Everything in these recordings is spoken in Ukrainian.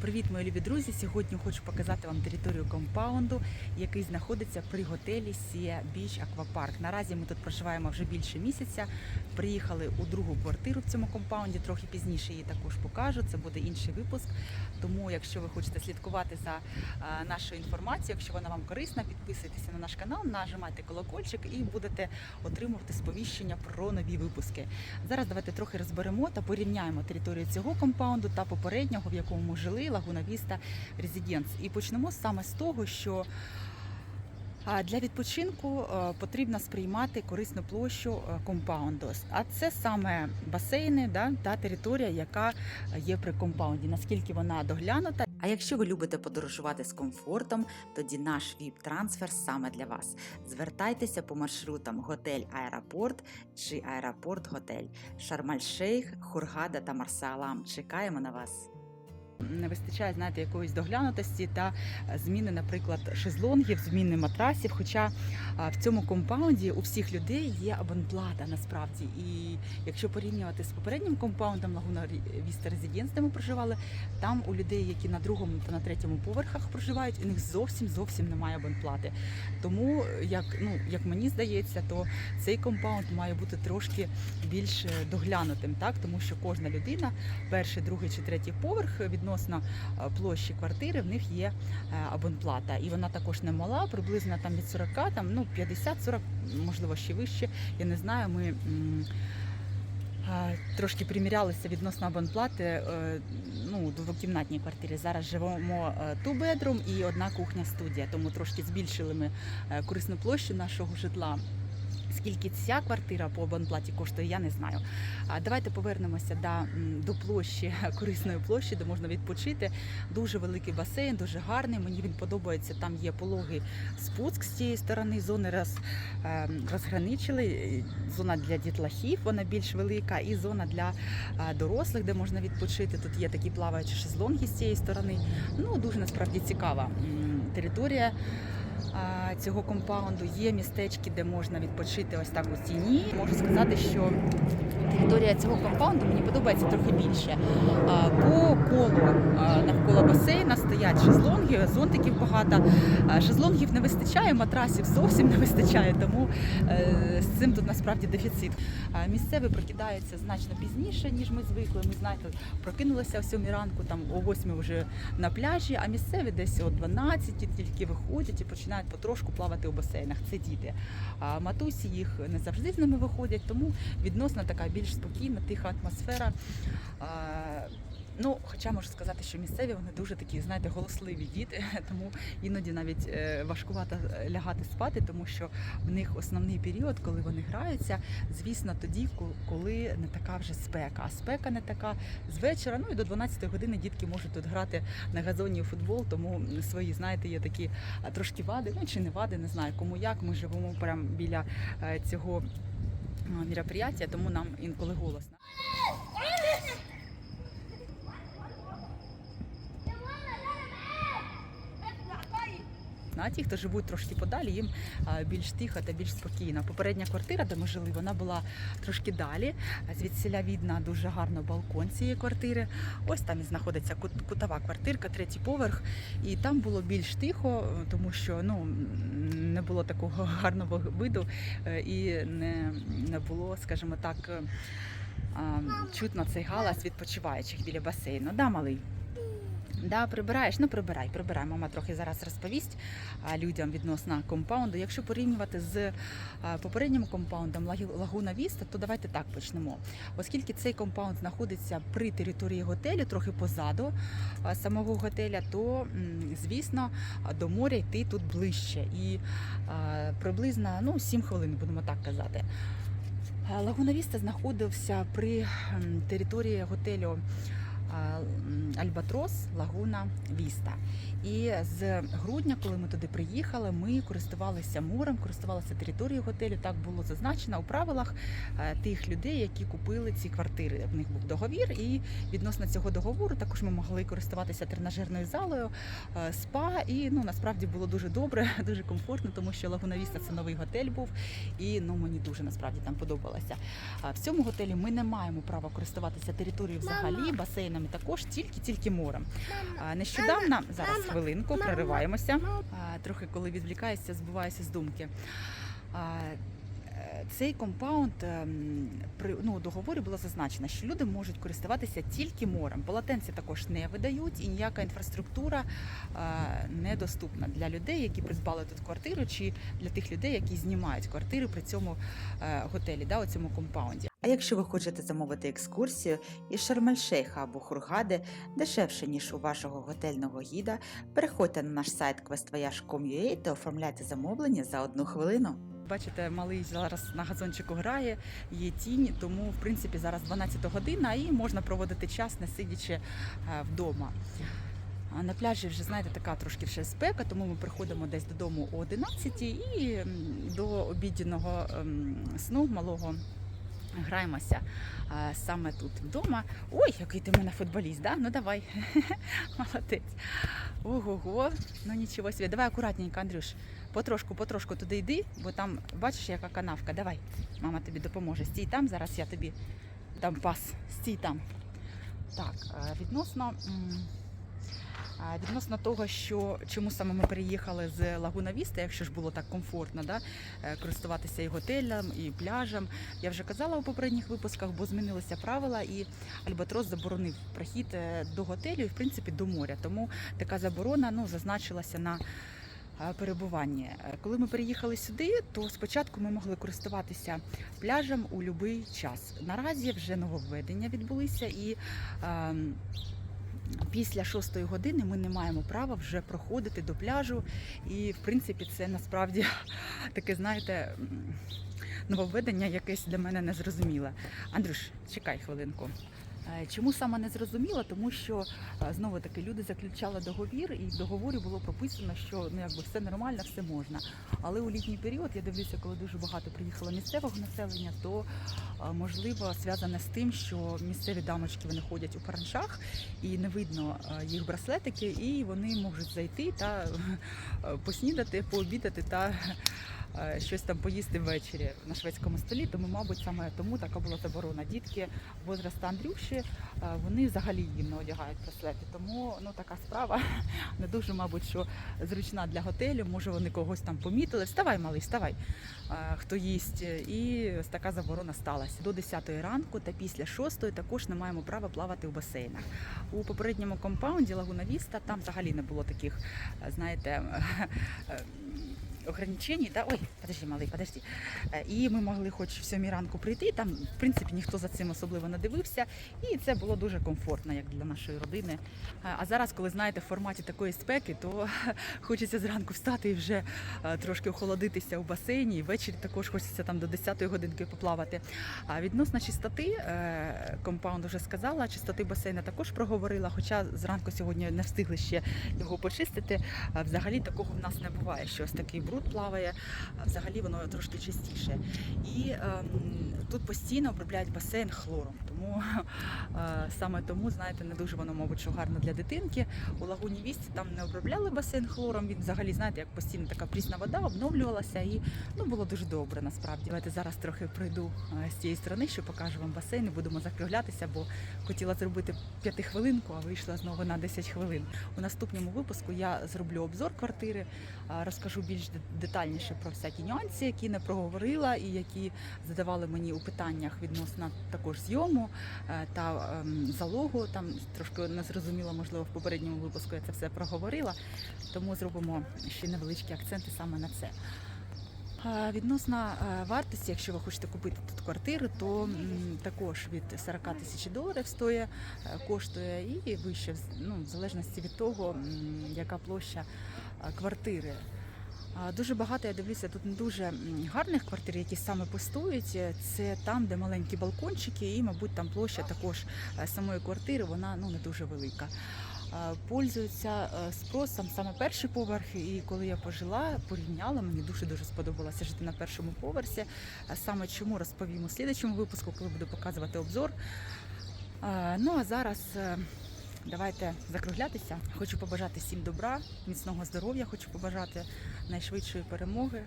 Привіт, мої любі друзі! Сьогодні хочу показати вам територію компаунду, який знаходиться при готелі Сія Біч Аквапарк. Наразі ми тут проживаємо вже більше місяця. Приїхали у другу квартиру в цьому компаунді. Трохи пізніше її також покажу. Це буде інший випуск. Тому, якщо ви хочете слідкувати за нашою інформацією, якщо вона вам корисна, підписуйтеся на наш канал, нажимайте колокольчик і будете отримувати сповіщення про нові випуски. Зараз давайте трохи розберемо та порівняємо територію цього компаунду та попереднього, в якому ми жили, Лагуна Віста Резиденс. І почнемо саме з того, що для відпочинку е, потрібно сприймати корисну площу е, компаунду. А це саме басейни да, та територія, яка є при компаунді. Наскільки вона доглянута. А якщо ви любите подорожувати з комфортом, тоді наш ВІП-трансфер саме для вас. Звертайтеся по маршрутам готель Аеропорт чи Аеропорт Готель, Шармаль-Шейх, Хургада та Марсалам. Чекаємо на вас. Не вистачає, знаєте, якоїсь доглянутості та е, зміни, наприклад, шезлонгів, зміни матрасів. Хоча в цьому компаунді у всіх людей є абонплата насправді. І якщо порівнювати з попереднім компаундом Лагуна Віста Резиденс, де ми проживали, там у людей, які на другому та на третьому поверхах проживають, у них зовсім зовсім немає абонплати. Тому, як ну як мені здається, то цей компаунд має бути трошки більш е, доглянутим, так тому що кожна людина, перший, другий чи третій поверх відносно е, площі квартири, в них є е, абонплата, і вона також не мала, приблизно там від 40, там ну 50-40, можливо, ще вище. Я не знаю. Ми е, трошки примірялися відносно абонплати ну, двокімнатній квартирі. Зараз живемо ту бедрум і одна кухня студія, тому трошки збільшили ми корисну площу нашого житла. Скільки ця квартира по абонплаті коштує, я не знаю. Давайте повернемося до, до площі корисної площі, де можна відпочити. Дуже великий басейн, дуже гарний. Мені він подобається. Там є пологий спуск з цієї сторони. Зони роз, е, розграничили. Зона для дітлахів, вона більш велика, і зона для дорослих, де можна відпочити. Тут є такі плаваючі шезлонги з цієї сторони. Ну дуже насправді цікава територія цього компаунду. Є містечки, де можна відпочити ось так у тіні. Можу сказати, що територія цього компаунду мені подобається трохи більше. По колу а, навколо басейна стоять шезлонги, зонтиків багато. Шезлонгів не вистачає, матрасів зовсім не вистачає, тому е, з цим тут насправді дефіцит. Місцеві прокидаються значно пізніше, ніж ми звикли. Ми знаєте, прокинулися о 7 ранку, там о 8 вже на пляжі, а місцеві десь о 12 тільки виходять і починають потрошку плавати у басейнах. Це діти. А матусі їх не завжди з ними виходять, тому відносно така більш спокійна, тиха атмосфера. Ну, хоча можу сказати, що місцеві вони дуже такі, знаєте, голосливі діти, тому іноді навіть е, важкувато лягати спати, тому що в них основний період, коли вони граються, звісно, тоді, ко- коли не така вже спека. А спека не така з вечора. Ну і до 12 години дітки можуть тут грати на газоні у футбол, тому свої, знаєте, є такі трошки вади, ну чи не вади, не знаю кому як. Ми живемо прямо біля е, цього а, мероприятия, тому нам інколи голосно. А ті, хто живуть трошки подалі, їм більш тихо та більш спокійно. Попередня квартира, де ми жили, вона була трошки далі. Звідсіля видно дуже гарно балкон цієї квартири. Ось там і знаходиться кут- кутова квартирка, третій поверх. І там було більш тихо, тому що ну не було такого гарного виду е, і не, не було, скажімо так. е, Чутно цей галас відпочиваючих біля басейну. Да, малий? Да, прибираєш, ну прибирай, прибирай. Мама трохи зараз розповість людям відносно компаунду. Якщо порівнювати з попереднім компаундом Лагуна Віста, то давайте так почнемо. Оскільки цей компаунд знаходиться при території готелю, трохи позаду самого готеля, то звісно до моря йти тут ближче. І приблизно ну, 7 хвилин, будемо так казати. Лагуна Віста знаходився при території готелю Альбатрос Лагуна Віста. І з грудня, коли ми туди приїхали, ми користувалися морем, користувалися територією готелю. Так було зазначено у правилах е, тих людей, які купили ці квартири. В них був договір, і відносно цього договору також ми могли користуватися тренажерною залою, е, спа. І ну насправді було дуже добре, дуже комфортно, тому що Лагуна Віста це новий готель був, і ну мені дуже насправді там подобалося. В цьому готелі ми не маємо права користуватися територією взагалі, басейнами також, тільки-тільки морем. А, Нещодавно, зараз хвилинку, прориваємося. А, Трохи коли відвлікаєшся, збиваюся з думки. А, е, Цей компаунд ем, при ну, договорі було зазначено, що люди можуть користуватися тільки морем. Полотенці також не видають, і ніяка інфраструктура е, недоступна для людей, які придбали тут квартиру, чи для тих людей, які знімають квартири при цьому е, готелі, да, у цьому компаунді. А якщо ви хочете замовити екскурсію із Шарм-ель-Шейха або Хургади дешевше ніж у вашого готельного гіда, переходьте на наш сайт questvoyage.com.ua та оформляйте замовлення за одну хвилину. Бачите, малий зараз на газончику грає, є тінь, тому в принципі зараз 12 година і можна проводити час, не сидячи е, вдома. А на пляжі вже знаєте, така трошки ще спека, тому ми приходимо десь додому о 11 і до обіднього ем, сну малого граємося а, саме тут вдома. Ой, який ти в мене футболіст, да? Ну давай. Молодець. Ого-го, ну нічого собі. Давай акуратненько, Андрюш. Потрошку, потрошку туди йди, бо там бачиш, яка канавка. Давай, мама тобі допоможе. Стій там, зараз я тобі дам пас. Стій там. Так, е, відносно. Відносно того, що чому саме ми переїхали з Лагуна Віста, якщо ж було так комфортно, да, е, користуватися і готелем, і пляжем. Я вже казала у попередніх випусках, бо змінилися правила, і Альбатрос заборонив прохід е, до готелю і в принципі до моря. Тому така заборона ну, зазначилася на е, перебуванні. Е, Коли ми переїхали сюди, то спочатку ми могли користуватися пляжем у будь-який час. Наразі вже нововведення відбулися і. ем, Після шостої години ми не маємо права вже проходити до пляжу, і в принципі це насправді таке, знаєте, нововведення якесь для мене незрозуміле. Андрюш, чекай хвилинку. Е, Чому саме не зрозуміло? Тому що е, знову таки люди заключали договір, і в договорі було прописано, що ну якби все нормально, все можна. Але у літній період я дивлюся, коли дуже багато приїхало місцевого населення, то е, можливо зв'язане з тим, що місцеві дамочки вони ходять у параншах і не видно їх браслетики, і вони можуть зайти та поснідати, пообідати та щось там поїсти ввечері на шведському столі. Тому, мабуть, саме тому така була заборона. Дітки возраста Андрюші, е, вони взагалі їм не одягають браслети. Тому ну така справа не дуже, мабуть, що зручна для готелю. Може, вони когось там помітили. Вставай, малий, вставай, е, хто їсть. І ось така заборона сталася. До 10 ранку та після 6 також не маємо права плавати в басейнах. У попередньому компаунді Лагуна Віста там взагалі не було таких, е, знаєте. Ограничень, да? ой, подожди, малий, подожди. Е, І ми могли хоч в сьомій ранку прийти. Там, в принципі, ніхто за цим особливо не дивився, і це було дуже комфортно, як для нашої родини. Е, А зараз, коли знаєте, в форматі такої спеки, то хочеться зранку встати і вже е, трошки охолодитися у басейні. І ввечері також хочеться там до 10-ї годинки поплавати. А відносно чистоти, компаунд вже сказала, чистоти басейна також проговорила. Хоча зранку сьогодні не встигли ще його почистити. Взагалі такого в нас не буває, що ось такий бруд плаває. Взагалі воно трошки чистіше. І ем, тут постійно обробляють басейн хлором. Тому е, саме тому, знаєте, не дуже воно, мабуть, що гарно для дитинки. У лагуні Вісті там не обробляли басейн хлором. Він взагалі, знаєте, як постійно така прісна вода обновлювалася і ну було дуже добре насправді. Давайте зараз трохи пройду е, з цієї сторони, що покажу вам басейн. і Будемо закруглятися, бо хотіла зробити п'ятихвилинку, а вийшла знову на 10 хвилин. У наступному випуску я зроблю обзор квартири, розкажу більш де- детальніше про всякі нюанси, які не проговорила, і які задавали мені у питаннях відносно також зйому е, та ем, залогу. Там трошки не зрозуміло, можливо, в попередньому випуску я це все проговорила. Тому зробимо ще невеличкі акценти саме на це. Відносно е, вартості, якщо ви хочете купити тут квартиру, то також від 40 тисяч доларів стоїть, е, коштує і вище, ну, в залежності від того, яка площа е, квартири. Дуже багато я дивлюся тут не дуже гарних квартир, які саме пустують. Це там, де маленькі балкончики, і, мабуть, там площа також е, самої квартири, вона ну не дуже велика. Пользуються е, спросом саме перший поверх, і коли я пожила, порівняла, мені дуже дуже сподобалося жити на першому поверсі. Саме чому розповім у слідчому випуску, коли буду показувати обзор. Ну а зараз е, давайте закруглятися. Хочу побажати всім добра, міцного здоров'я, хочу побажати найшвидшої перемоги,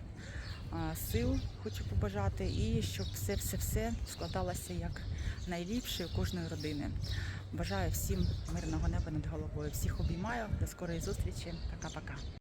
сил хочу побажати, і щоб все-все-все складалося як найліпше у кожної родини. Бажаю всім мирного неба над головою. Всіх обіймаю. До скорої зустрічі. Пока-пока.